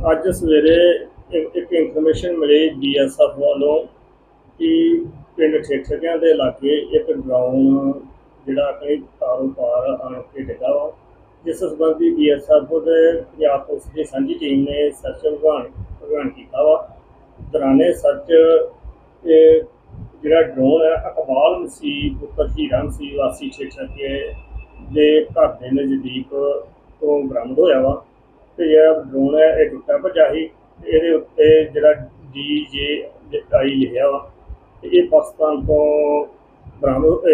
ਅੱਜ ਸਵੇਰੇ ਇੱਕ ਇੱਕ ਇਨਫੋਰਮੇਸ਼ਨ ਮਿਲੀ ਬੀਐਸਐਫ ਵੱਲੋਂ ਕਿ ਪਿੰਡ ਠੇਠਿਆਂ ਦੇ ਲਾਗੇ ਇੱਕ ਡਰਾਉਨ ਜਿਹੜਾ ਕਿ ਤਾਰੋਂ ਪਾਰ ਆਣ ਕੇ ਡਿੱਗਾ ਵਾ, ਜਿਸ ਸੰਬੰਧੀ ਬੀਐਸਐਫ ਦੇ ਪੰਜਾਬ ਪੁਲਿਸ ਦੀ ਸਾਂਝੀ ਟੀਮ ਨੇ ਸਰਚ ਅਭਿਆਨ ਅਭਿਆਨ ਕੀਤਾ ਵਾ। ਦੌਰਾਨੇ ਸਰਚ ਇਹ ਜਿਹੜਾ ਡਰੋਨ ਹੈ, ਅਕਬਾਲ ਸੀ ਪੁੱਤਰ ਹੀਰਾ ਸੀ ਵਾਸੀ ਠੇਠੇ ਦੇ ਘਰ ਦੇ ਨਜ਼ਦੀਕ ਤੋਂ ਬਰਾਮਦ ਹੋਇਆ ਵਾ। ਤੇ ਜਿਹੜਾ ਡਰੋਨ ਹੈ ਇਹ ਟੁੱਟਾ ਭੱਜਾ ਸੀ ਤੇ ਇਹਦੇ ਉੱਤੇ ਜਿਹੜਾ ਡੀ ਜੇ ਆਈ ਲਿਖਿਆ ਵਾ ਤੇ ਇਹ ਪਾਕਿਸਤਾਨ ਤੋਂ ਬਰਾਮਦ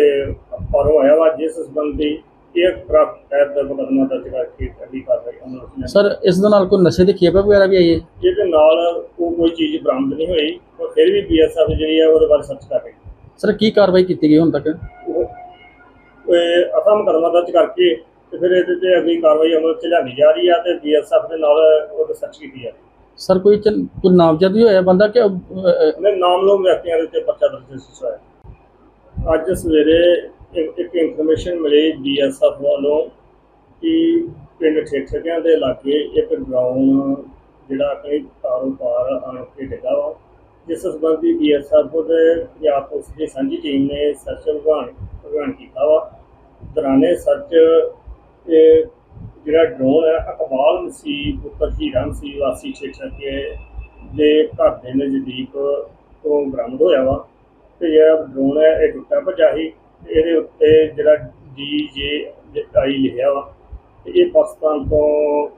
ਬਾਹਰੋਂ ਆਇਆ ਵਾ ਜਿਸ ਸੰਬੰਧੀ ਏਅਰਕ੍ਰਾਫਟ ਐਪ ਦਾ ਮੁਕੱਦਮਾ ਦਰਜ ਕਰਕੇ ਅਗਲੀ ਕਾਰਵਾਈ ਅਮਲ ਵਿੱਚ ਲਿਆਂਦੀ। ਸਰ ਇਸ ਦੇ ਨਾਲ ਕੋਈ ਨਸ਼ੇ ਦੀ ਖੇਪ ਵਗੈਰਾ ਵੀ ਆਈ ਹੈ ਇਹਦੇ ਨਾਲ ਉਹ ਕੋਈ ਚੀਜ਼ ਬਰਾਮਦ ਨਹੀਂ ਹੋਈ ਪਰ ਫਿਰ ਵੀ ਬੀਐਸਐਫ ਜਿਹੜੀ ਹੈ ਉਹਦੇ ਬਾਰੇ ਸਰਚ ਕਰ ਰਹੀ ਹੈ ਸਰ ਕੀ ਕਾਰਵਾਈ ਕੀਤੀ ਗਈ ਹੁਣ ਤੱਕ ਉਹ ਇਹ ਅਸਮ ਮੁਕੱਦਮਾ ਦਰਜ ਕਰਕੇ ਤੇ ਫਿਰ ਇਹਦੇ ਤੇ ਅਗਲੀ ਕਾਰਵਾਈ ਅਮਲ ਚ ਲਿਆਂਦੀ ਜਾ ਰਹੀ ਆ ਤੇ ਬੀਐਸਐਫ ਦੇ ਨਾਲ ਉਹ ਸਰਚ ਕੀਤੀ ਜਾ ਰਹੀ ਹੈ ਸਰ ਕੋਈ ਚਨ- ਕੋਈ ਨਾਮਜ਼ਦ ਵੀ ਹੋਇਆ ਬੰਦਾ ਕਿ ਅਹ, ਅਹ, ਉਹਨੇ ਨਾਮਲੂਮ ਵਿਅਕਤੀਆਂ ਦੇ ਉੱਤੇ ਪਰਚਾ ਦਰਜ ਹੋਇਆ ਅੱਜ ਸਵੇਰੇ ਇੱਕ ਇੱਕ ਇਨਫੋਰਮੇਸ਼ਨ ਮਿਲੀ ਬੀਐਸਐਫ ਵੱਲੋਂ ਕਿ ਪਿੰਡ ਠੇਠਿਆਂ ਦੇ ਲਾਗੇ ਇੱਕ ਡਰਾਉਨ ਜਿਹੜਾ ਆਪਣੇ ਤਾਰੋਂ ਪਾਰ ਆਣ ਕੇ ਡਿੱਗਾ ਵਾ ਜਿਸ ਸੰਬੰਧੀ ਬੀਐਸਐਫ ਦੇ ਪੰਜਾਬ ਪੁਲਿਸ ਦੀ ਸਾਂਝੀ ਟੀਮ ਨੇ ਸਰਚ ਅਭਿਆਨ ਅਭਿਆਨ ਕੀਤਾ ਵਾ। ਦੌਰਾਨੇ ਸਰਚ ਇਹ ਜਿਹੜਾ ਡਰੋਨ ਹੈ ਅਕਬਾਲ ਮਸੀਹ ਪੁੱਤਰ ਹੀਰਾ ਮਸੀਹ ਵਾਸੀ ਠੇਠੇ ਦੇ ਘਰ ਦੇ ਨਜ਼ਦੀਕ ਤੋਂ ਬਰਾਮਦ ਹੋਇਆ ਵਾ। ਤੇ ਜਿਹੜਾ ਡਰੋਨ ਹੈ ਇਹ ਟੁੱਟਾ ਭੱਜਾ ਸੀ ਇਹਦੇ ਉੱਤੇ ਜਿਹੜਾ ਡੀ ਜੇ ਆਈ ਲਿਖਿਆ ਵਾ ਤੇ ਇਹ ਪਾਕਿਸਤਾਨ ਤੋਂ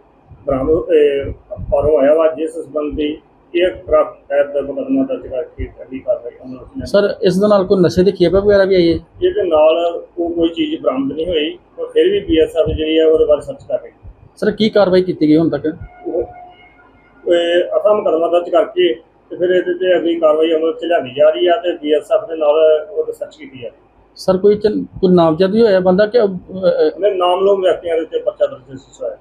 ਬਰਾਮਦ ਅਹ, ਬਾਹਰੋਂ ਆਇਆ ਵਾ ਜਿਸ ਸੰਬੰਧੀ ਦਾ ਮੁਕੱਦਮਾ ਦਰਜ ਕਰਕੇ ਕਾਰਵਾਈ। ਸਰ ਇਸ ਦੇ ਨਾਲ ਕੋਈ ਨਸ਼ੇ ਦੀ ਖੇਪ ਵਗੈਰਾ ਵੀ ਆਈ ਹੈ? ਇਹਦੇ ਨਾਲ ਉਹ ਕੋਈ ਚੀਜ਼ ਬਰਾਮਦ ਨਹੀਂ ਹੋਈ ਪਰ ਫਿਰ ਵੀ ਬੀਐਸਐਫ ਜਿਹੜੀ ਹੈ ਉਹਦੇ ਬਾਰੇ ਸਰਚ ਕਰ ਰਹੀ ਹੈ ਸਰ ਕੀ ਕਾਰਵਾਈ ਕੀਤੀ ਗਈ ਹੁਣ ਤੱਕ? ਉਹ ਇਹ ਅਸਮ ਮੁਕੱਦਮਾ ਦਰਜ ਕਰਕੇ ਤੇ ਫਿਰ ਇਹਦੇ ਤੇ ਅਗਲੀ ਕਾਰਵਾਈ ਅਮਲ ਚ ਲਿਆਂਦੀ ਜਾ ਰਹੀ ਆ ਤੇ ਬੀਐਸਐਫ ਦੇ ਨਾਲ ਉਹ ਸਰਚ ਕੀਤੀ ਜਾ ਰਹੀ ਹੈ। ਸਰ ਕੋਈ ਕੋਈ ਨਾਮਜ਼ਦ ਵੀ ਹੋਇਆ ਬੰਦਾ ਕਿ ਅਹ, ਅਹ, ਉਹਨੇ ਨਾਮਲੂਮ ਵਿਅਕਤੀਆਂ ਦੇ ਉੱਤੇ ਪਰਚਾ ਦਰਜ ਹੋਇਆ।